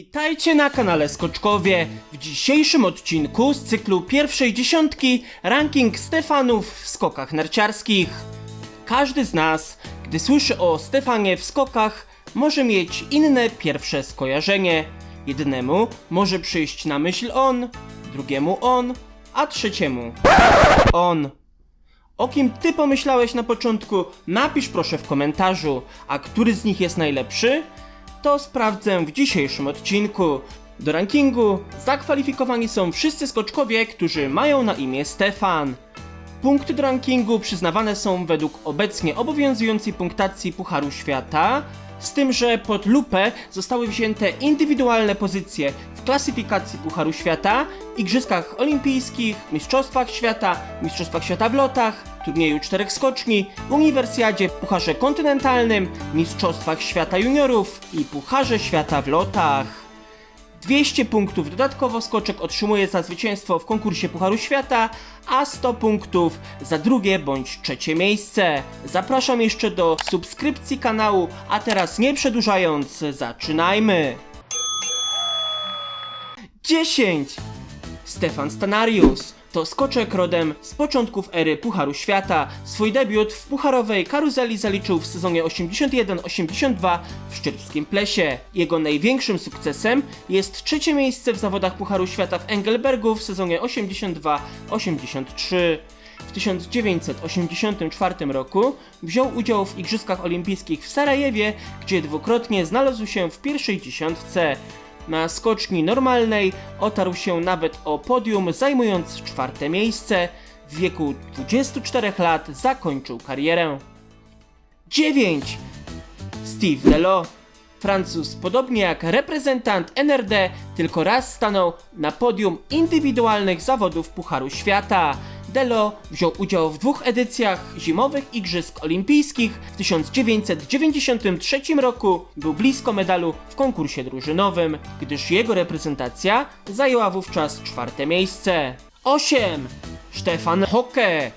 Witajcie na kanale Skoczkowie. W dzisiejszym odcinku z cyklu pierwszej dziesiątki ranking Stefanów w skokach narciarskich. Każdy z nas, gdy słyszy o Stefanie w skokach, może mieć inne pierwsze skojarzenie. Jednemu może przyjść na myśl on, drugiemu on, a trzeciemu on. O kim ty pomyślałeś na początku? Napisz proszę w komentarzu, a który z nich jest najlepszy? To sprawdzę w dzisiejszym odcinku. Do rankingu zakwalifikowani są wszyscy skoczkowie, którzy mają na imię Stefan. Punkty do rankingu przyznawane są według obecnie obowiązującej punktacji Pucharu Świata, z tym, że pod lupę zostały wzięte indywidualne pozycje w klasyfikacji Pucharu Świata, Igrzyskach Olimpijskich, Mistrzostwach Świata, Mistrzostwach Świata w lotach, turnieju czterech skoczni, Uniwersjadzie, Pucharze Kontynentalnym, Mistrzostwach Świata Juniorów i Pucharze Świata w lotach. 200 punktów dodatkowo skoczek otrzymuje za zwycięstwo w konkursie Pucharu Świata, a 100 punktów za drugie bądź trzecie miejsce. Zapraszam jeszcze do subskrypcji kanału, a teraz nie przedłużając, zaczynajmy! 10. Stefan Stanarius to skoczek rodem z początków ery Pucharu Świata. Swój debiut w pucharowej karuzeli zaliczył w sezonie 81-82 w Szczytowskim Plesie. Jego największym sukcesem jest trzecie miejsce w zawodach Pucharu Świata w Engelbergu w sezonie 82-83. W 1984 roku wziął udział w Igrzyskach Olimpijskich w Sarajewie, gdzie dwukrotnie znalazł się w pierwszej dziesiątce. Na skoczni normalnej otarł się nawet o podium, zajmując czwarte miejsce. W wieku 24 lat zakończył karierę. 9. Steve Delo. Francuz, podobnie jak reprezentant NRD, tylko raz stanął na podium indywidualnych zawodów Pucharu Świata. Delo wziął udział w dwóch edycjach zimowych Igrzysk Olimpijskich. W 1993 roku był blisko medalu w konkursie drużynowym, gdyż jego reprezentacja zajęła wówczas czwarte miejsce. 8. Stefan Hocke.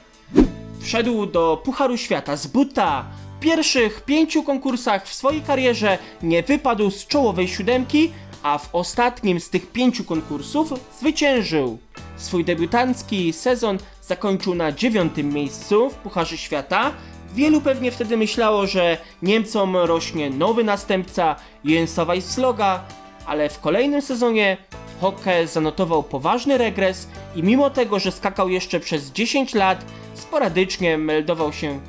Wszedł do Pucharu Świata z buta. Pierwszych pięciu konkursach w swojej karierze nie wypadł z czołowej siódemki, a w ostatnim z tych pięciu konkursów zwyciężył. Swój debiutancki sezon zakończył na dziewiątym miejscu w Pucharze Świata. Wielu pewnie wtedy myślało, że Niemcom rośnie nowy następca Jensa Weissloga, ale w kolejnym sezonie Hocke zanotował poważny regres i mimo tego, że skakał jeszcze przez 10 lat, sporadycznie meldował się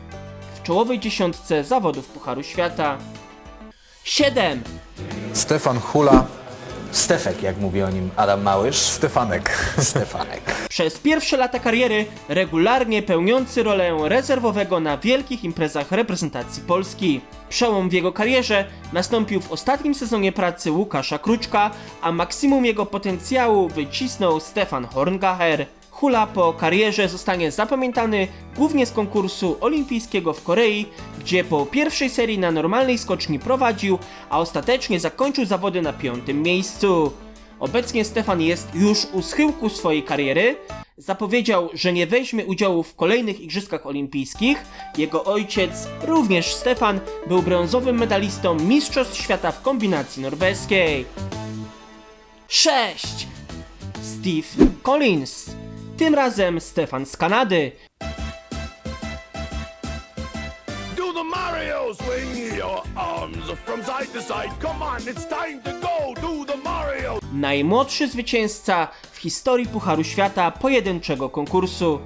czołowej dziesiątce zawodów Pucharu Świata. 7. Stefan Hula, Stefek, jak mówi o nim Adam Małysz. Stefanek. Stefanek. Przez pierwsze lata kariery regularnie pełniący rolę rezerwowego na wielkich imprezach reprezentacji Polski. Przełom w jego karierze nastąpił w ostatnim sezonie pracy Łukasza Kruczka, a maksimum jego potencjału wycisnął Stefan Horngacher. Hula po karierze zostanie zapamiętany głównie z konkursu olimpijskiego w Korei, gdzie po pierwszej serii na normalnej skoczni prowadził, a ostatecznie zakończył zawody na piątym miejscu. Obecnie Stefan jest już u schyłku swojej kariery. Zapowiedział, że nie weźmie udziału w kolejnych Igrzyskach Olimpijskich. Jego ojciec, również Stefan, był brązowym medalistą Mistrzostw Świata w kombinacji norweskiej. 6. Steve Collins. Tym razem Stefan z Kanady. Do the Mario swing your arms from side to side. Come on, it's time to go. Do the Mario. najmłodszy zwycięzca w historii Pucharu Świata pojedynczego konkursu.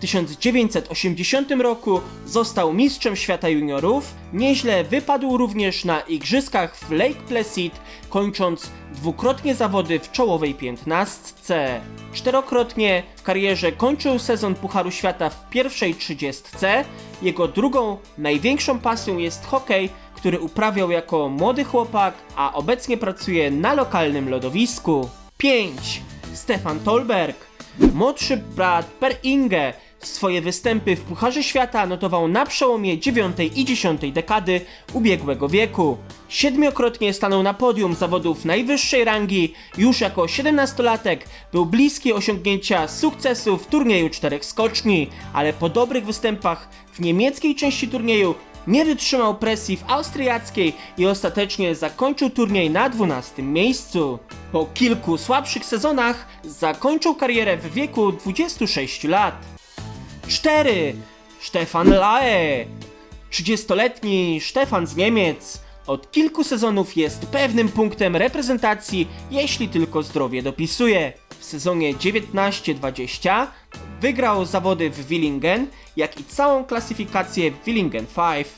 W 1980 roku został mistrzem świata juniorów, nieźle wypadł również na igrzyskach w Lake Placid, kończąc dwukrotnie zawody w czołowej piętnastce. Czterokrotnie w karierze kończył sezon Pucharu Świata w pierwszej trzydziestce. Jego drugą największą pasją jest hokej, który uprawiał jako młody chłopak, a obecnie pracuje na lokalnym lodowisku. 5. Stefan Tolberg. Młodszy brat Per Inge swoje występy w Pucharze Świata notował na przełomie 9 i 10 dekady ubiegłego wieku. Siedmiokrotnie stanął na podium zawodów najwyższej rangi, już jako 17-latek był bliski osiągnięcia sukcesu w turnieju czterech skoczni, ale po dobrych występach w niemieckiej części turnieju nie wytrzymał presji w austriackiej i ostatecznie zakończył turniej na 12 miejscu. Po kilku słabszych sezonach zakończył karierę w wieku 26 lat. 4. Stefan Lae 30-letni Stefan z Niemiec od kilku sezonów jest pewnym punktem reprezentacji, jeśli tylko zdrowie dopisuje. W sezonie 19-20 wygrał zawody w Willingen, jak i całą klasyfikację Willingen 5.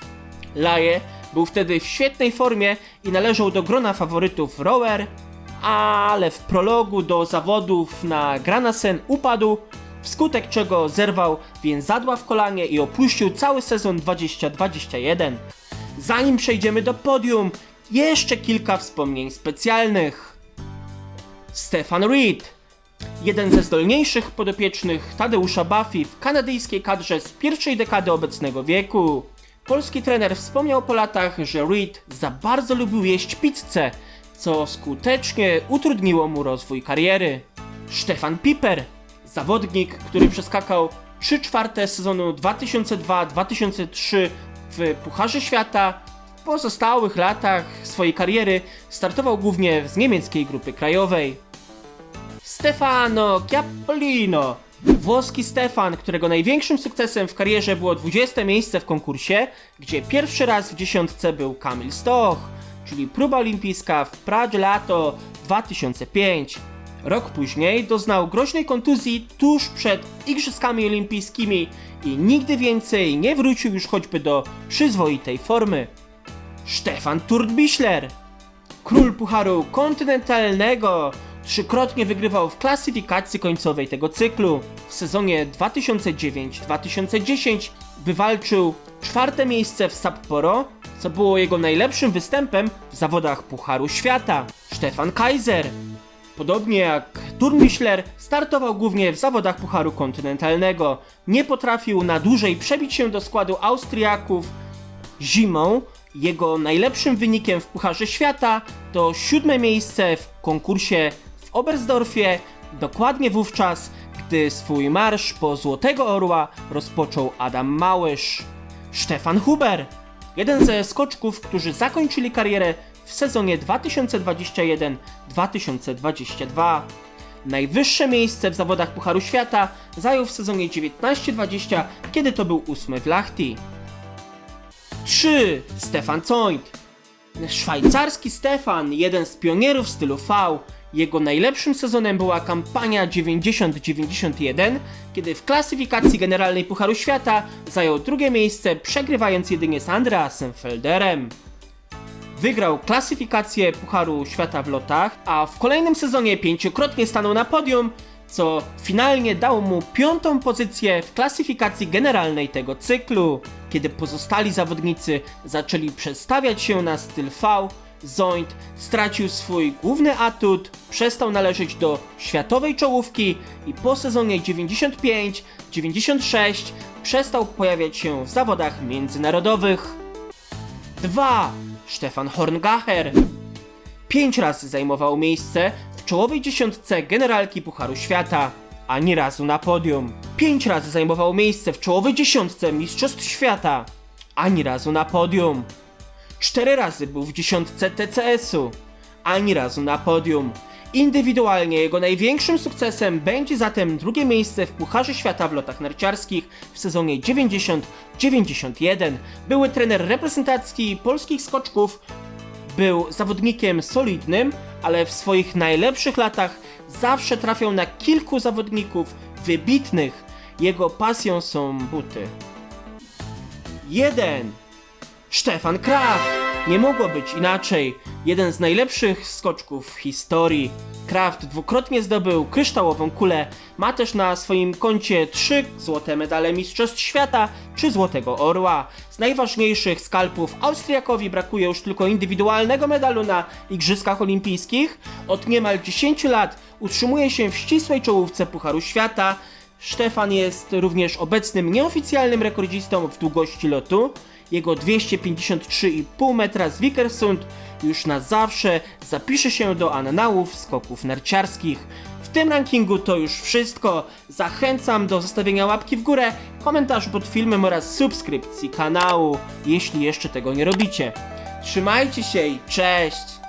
Laje był wtedy w świetnej formie i należał do grona faworytów rower, ale w prologu do zawodów na Granasen upadł, wskutek czego zerwał więzadła w kolanie i opuścił cały sezon 2021. Zanim przejdziemy do podium, jeszcze kilka wspomnień specjalnych. Stefan Reed, jeden ze zdolniejszych podopiecznych Tadeusza Buffy w kanadyjskiej kadrze z pierwszej dekady obecnego wieku. Polski trener wspomniał po latach, że Reed za bardzo lubił jeść pizzę, co skutecznie utrudniło mu rozwój kariery. Stefan Piper, zawodnik, który przeskakał 3 czwarte sezonu 2002-2003 w Pucharze Świata. W pozostałych latach swojej kariery startował głównie z niemieckiej grupy krajowej. Stefano Chiapolino. Włoski Stefan, którego największym sukcesem w karierze było 20 miejsce w konkursie, gdzie pierwszy raz w dziesiątce był Kamil Stoch, czyli próba olimpijska w Pradze Lato 2005. Rok później doznał groźnej kontuzji tuż przed Igrzyskami Olimpijskimi i nigdy więcej nie wrócił już choćby do przyzwoitej formy. Stefan Turtbischler Król Pucharu Kontynentalnego trzykrotnie wygrywał w klasyfikacji końcowej tego cyklu. W sezonie 2009-2010 wywalczył czwarte miejsce w Sapporo, co było jego najlepszym występem w zawodach Pucharu Świata. Stefan Kaiser Podobnie jak Turnbischler, startował głównie w zawodach Pucharu Kontynentalnego. Nie potrafił na dłużej przebić się do składu Austriaków. Zimą jego najlepszym wynikiem w Pucharze Świata to siódme miejsce w konkursie w Oberstdorfie, dokładnie wówczas, gdy swój marsz po Złotego Orła rozpoczął Adam Małysz. Stefan Huber, jeden ze skoczków, którzy zakończyli karierę w sezonie 2021-2022. Najwyższe miejsce w zawodach Pucharu Świata zajął w sezonie 19-20, kiedy to był ósmy w Lahti. 3. Stefan Zoint. Szwajcarski Stefan, jeden z pionierów stylu V. Jego najlepszym sezonem była kampania 90-91, kiedy w klasyfikacji generalnej Pucharu Świata zajął drugie miejsce, przegrywając jedynie z Andreasem Felderem. Wygrał klasyfikację Pucharu Świata w lotach, a w kolejnym sezonie pięciokrotnie stanął na podium, co finalnie dało mu piątą pozycję w klasyfikacji generalnej tego cyklu. Kiedy pozostali zawodnicy zaczęli przestawiać się na styl V, Zoint stracił swój główny atut, przestał należeć do światowej czołówki i po sezonie 95-96 przestał pojawiać się w zawodach międzynarodowych. 2. Stefan Horngacher. Pięć razy zajmował miejsce w czołowej dziesiątce generalki Pucharu Świata, ani razu na podium. Pięć razy zajmował miejsce w czołowej dziesiątce Mistrzostw Świata, ani razu na podium. Cztery razy był w dziesiątce TCS-u, ani razu na podium. Indywidualnie jego największym sukcesem będzie zatem drugie miejsce w Pucharze Świata w lotach narciarskich w sezonie 90-91. Były trener reprezentacji polskich skoczków, był zawodnikiem solidnym, ale w swoich najlepszych latach zawsze trafiał na kilku zawodników wybitnych. Jego pasją są buty. 1. Stefan Kraft! Nie mogło być inaczej. Jeden z najlepszych skoczków w historii. Kraft dwukrotnie zdobył kryształową kulę. Ma też na swoim koncie trzy złote medale Mistrzostw Świata czy Złotego Orła. Z najważniejszych skalpów Austriakowi brakuje już tylko indywidualnego medalu na Igrzyskach Olimpijskich. Od niemal 10 lat utrzymuje się w ścisłej czołówce Pucharu Świata. Stefan jest również obecnym nieoficjalnym rekordzistą w długości lotu. Jego 253,5 metra z Vikersund już na zawsze zapisze się do annałów skoków narciarskich. W tym rankingu to już wszystko. Zachęcam do zostawienia łapki w górę, komentarzu pod filmem oraz subskrypcji kanału, jeśli jeszcze tego nie robicie. Trzymajcie się i cześć!